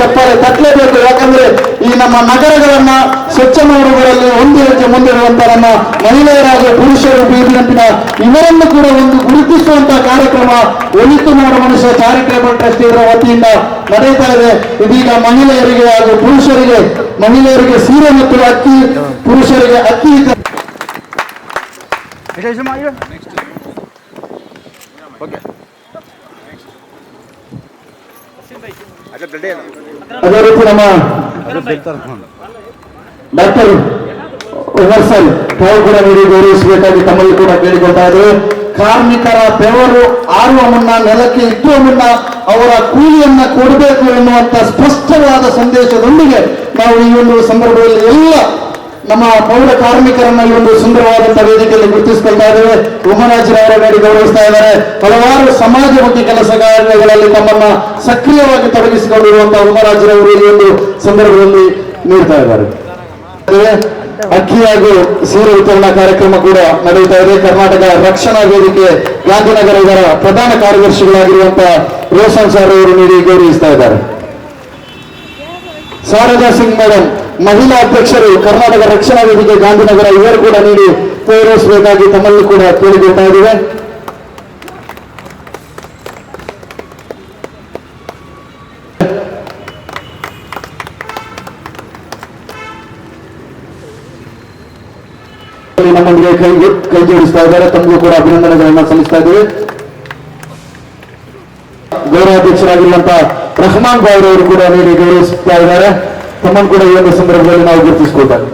ಚಪ್ಪಾಳೆ ತಟ್ಟಲೇಬೇಕು. ಯಾಕಂದ್ರೆ ಈ ನಮ್ಮ ನಗರಗಳನ್ನ ಸ್ವಚ್ಛ ಮಾಡುವುದರಲ್ಲಿ ಒಂದು ಹೆಜ್ಜೆ ಮುಂದಿರುವಂತ ನಮ್ಮ ಮಹಿಳೆಯರಾಗಿ ಪುರುಷರು ಬೀದಿನಂತಿನ ಇವರನ್ನು ಕೂಡ ಒಂದು ಗುರುತಿಸುವಂತಹ ಕಾರ್ಯಕ್ರಮ ಒಳಿತು ಮಾಡುವ ಮನುಷ್ಯ ಚಾರಿಟೇಬಲ್ ಟ್ರಸ್ಟ್ ಇದರ ವತಿಯಿಂದ ನಡೀತಾ ಇದೆ. ಇದೀಗ ಮಹಿಳೆಯರಿಗೆ ಹಾಗೂ ಪುರುಷರಿಗೆ ಮಹಿಳೆಯರಿಗೆ ಸೀರೆ ಮತ್ತು ಅಕ್ಕಿ ಪುರುಷರಿಗೆ ಅಕ್ಕಿ ಇದ್ದ ಅದೇ ರೀತಿ ನಮ್ಮ ಡಾಕ್ಟರ್ ಉಮರ್ಸಲ್ ತಾವು ಕೂಡ ನೀಡಿ ಗೌರವಿಸಬೇಕಾಗಿ ತಮ್ಮಲ್ಲಿ ಕೂಡ ಕೇಳಿಕೊಳ್ತಾ ಇದ್ದೇವೆ ಕಾರ್ಮಿಕರ ಬೆವರು ಆರುವ ಮುನ್ನ ನೆಲಕ್ಕೆ ಇಟ್ಟುವ ಮುನ್ನ ಅವರ ಕೂಲಿಯನ್ನ ಕೊಡಬೇಕು ಎನ್ನುವಂತ ಸ್ಪಷ್ಟವಾದ ಸಂದೇಶದೊಂದಿಗೆ ನಾವು ಈ ಒಂದು ಸಂದರ್ಭದಲ್ಲಿ ಎಲ್ಲ ನಮ್ಮ ಪೌರ ಕಾರ್ಮಿಕರನ್ನ ಈ ಒಂದು ಸುಂದರವಾದಂತಹ ವೇದಿಕೆಯಲ್ಲಿ ಗುರುತಿಸಿಕೊಳ್ತಾ ಇದ್ದೇವೆ. ಉಮರಾಜರವರ ನೀಡಿ ಗೌರವಿಸ್ತಾ ಇದ್ದಾರೆ. ಹಲವಾರು ಸಮಾಜಮುಖಿ ಕೆಲಸ ಕಾರ್ಯಗಳಲ್ಲಿ ತಮ್ಮನ್ನ ಸಕ್ರಿಯವಾಗಿ ತೊಡಗಿಸಿಕೊಂಡಿರುವಂತಹ ಉಮರಾಜರವರು ಈ ಒಂದು ಸಂದರ್ಭದಲ್ಲಿ ನೀಡ್ತಾ ಇದ್ದಾರೆ. ಅಕ್ಕಿ ಹಾಗೂ ಸೀರೆ ವಿತರಣಾ ಕಾರ್ಯಕ್ರಮ ಕೂಡ ನಡೆಯುತ್ತಾ ಇದೆ. ಕರ್ನಾಟಕ ರಕ್ಷಣಾ ವೇದಿಕೆ ಗಾಂಧಿನಗರ ಇದರ ಪ್ರಧಾನ ಕಾರ್ಯದರ್ಶಿಗಳಾಗಿರುವಂತಹ ರೋಷನ್ ಸರ್ ಅವರು ನೀಡಿ ಗೌರವಿಸ್ತಾ ಇದ್ದಾರೆ. ಶಾರದಾ ಸಿಂಗ್ ಮೇಡಮ್ ಮಹಿಳಾ ಅಧ್ಯಕ್ಷರು ಕರ್ನಾಟಕ ರಕ್ಷಣಾ ವೇದಿಕೆ ಗಾಂಧಿನಗರ ಇವರು ಕೂಡ ನೀಡಿ ಪೂರೈಸಬೇಕಾಗಿ ತಮ್ಮಲ್ಲಿ ಕೂಡ ಕೇಳಿಕೊಳ್ತಾ ಇದ್ದೇವೆ. ನಮ್ಮೊಂದಿಗೆ ಕೈ ಕೈ ಜೋಡಿಸ್ತಾ ಇದ್ದಾರೆ. ತಮಗೂ ಕೂಡ ಅಭಿನಂದನೆಗಳನ್ನು ಸಲ್ಲಿಸ್ತಾ ಇದ್ದೇವೆ. ಗೌರವಾಧ್ಯಕ್ಷರಾಗಿರುವಂತಹ ರಹಮಾನ್ ಬಾಯ್ ಅವರು ಕೂಡ ನೀಡಿ ಗೌರವಿಸ್ತಾ ಇದ್ದಾರೆ. ತಮ್ಮನ್ನು ಕೂಡ ಈ ಒಂದು ಸಂದರ್ಭದಲ್ಲಿ ನಾವು ಗುರುತಿಸಿಕೊಳ್ತಾರೆ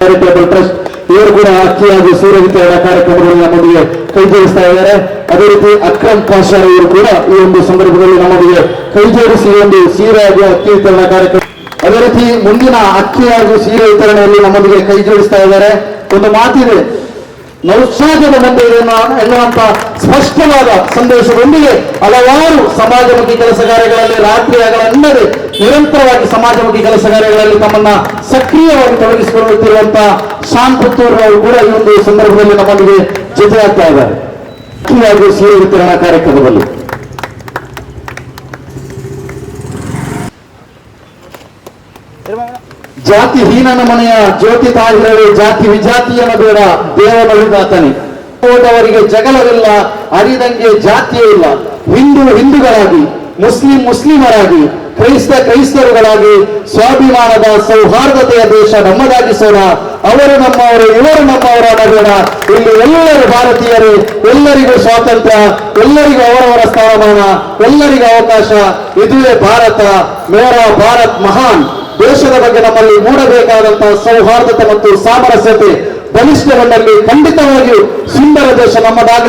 ಚಾರಿಟೇಬಲ್ ಟ್ರಸ್ಟ್, ಇವರು ಕೂಡ ಅಕ್ಕಿಯಾಗಿ ಸೂರ್ಯ ವಿತರಣಾ ಕಾರ್ಯಕ್ರಮದಲ್ಲಿ ನಮ್ಮೊಂದಿಗೆ ಕೈ ಜೋಡಿಸ್ತಾ ಇದ್ದಾರೆ. ಅದೇ ರೀತಿ ಅಕ್ರಮ್ ಪಾಷಾ ಇವರು ಕೂಡ ಈ ಒಂದು ಸಂದರ್ಭದಲ್ಲಿ ನಮ್ಮೊಂದಿಗೆ ಕೈಜೋಡಿಸಿ ಒಂದು ಸೀರೆ ಹಾಗೂ ಅಕ್ಕಿ ವಿತರಣಾ ಕಾರ್ಯಕ್ರಮ ಅದೇ ರೀತಿ ಮುಂದಿನ ಅಕ್ಕಿ ಹಾಗೂ ಸೀರೆ ವಿತರಣೆಯಲ್ಲಿ ನಮ್ಮೊಂದಿಗೆ ಕೈ ಜೋಡಿಸ್ತಾ ಇದ್ದಾರೆ. ಒಂದು ಮಾತಿದೆ ನೌಶಾದದ ಮುಂದೆ ಇದನ್ನು ಎನ್ನುವಂತ ಸ್ಪಷ್ಟವಾದ ಸಂದೇಶದೊಂದಿಗೆ ಹಲವಾರು ಸಮಾಜಮುಖಿ ಕೆಲಸ ಕಾರ್ಯಗಳಲ್ಲಿ ರಾತ್ರಿ ನಿರಂತರವಾಗಿ ಸಮಾಜಮುಖಿ ಕೆಲಸ ಕಾರ್ಯಗಳಲ್ಲಿ ತಮ್ಮನ್ನ ಸಕ್ರಿಯವಾಗಿ ತೊಡಗಿಸಿಕೊಳ್ಳುತ್ತಿರುವಂತಹ ಅವರು ಕೂಡ ಈ ಒಂದು ಸಂದರ್ಭದಲ್ಲಿ ನಮ್ಮೊಂದಿಗೆ ಜೊತೆಯಾಗ್ತಾ ಇದ್ದಾರೆ. ಮುಖ್ಯವಾಗಿ ಸಿಹಿ ವಿತರಣಾ ಕಾರ್ಯಕ್ರಮದಲ್ಲಿ. ಜಾತಿ ಹೀನನ ಮನೆಯ ಜ್ಯೋತಿ ತಾಯಿರವೇ ಜಾತಿ ವಿಜಾತಿಯನ ಬೇಡ ದೇವನಳುದಾತನೆ ಹೋದವರಿಗೆ ಜಗಳವಿಲ್ಲ, ಅರಿದಂಗೆ ಜಾತಿಯೇ ಇಲ್ಲ. ಹಿಂದೂ ಹಿಂದೂಗಳಾಗಿ, ಮುಸ್ಲಿಂ ಮುಸ್ಲಿಮರಾಗಿ, ಕ್ರೈಸ್ತ ಕ್ರೈಸ್ತರುಗಳಾಗಿ, ಸ್ವಾಭಿಮಾನದ ಸೌಹಾರ್ದತೆಯ ದೇಶ ನಮ್ಮದಾಗಿಸೋಣ ಅವರು ನಮ್ಮವರು, ಇವರು ನಮ್ಮವರ ಇಲ್ಲಿ ಎಲ್ಲರೂ ಭಾರತೀಯರು, ಎಲ್ಲರಿಗೂ ಸ್ವಾತಂತ್ರ್ಯ, ಎಲ್ಲರಿಗೂ ಅವರವರ ಸ್ಥಾನಮಾನ, ಎಲ್ಲರಿಗೂ ಅವಕಾಶ. ಇದುವೇ ಭಾರತ, ಮೇರ ಭಾರತ್ ಮಹಾನ್. ದೇಶದ ಬಗ್ಗೆ ನಮ್ಮಲ್ಲಿ ಮೂಡಬೇಕಾದಂತಹ ಸೌಹಾರ್ದತೆ ಮತ್ತು ಸಾಮರಸ್ಯತೆ ಬಲಿಷ್ಠಗೊಂಡಲ್ಲಿ ಖಂಡಿತವಾಗಿಯೂ ಸುಂದರ ದೇಶ ನಮ್ಮದಾಗಲಿ.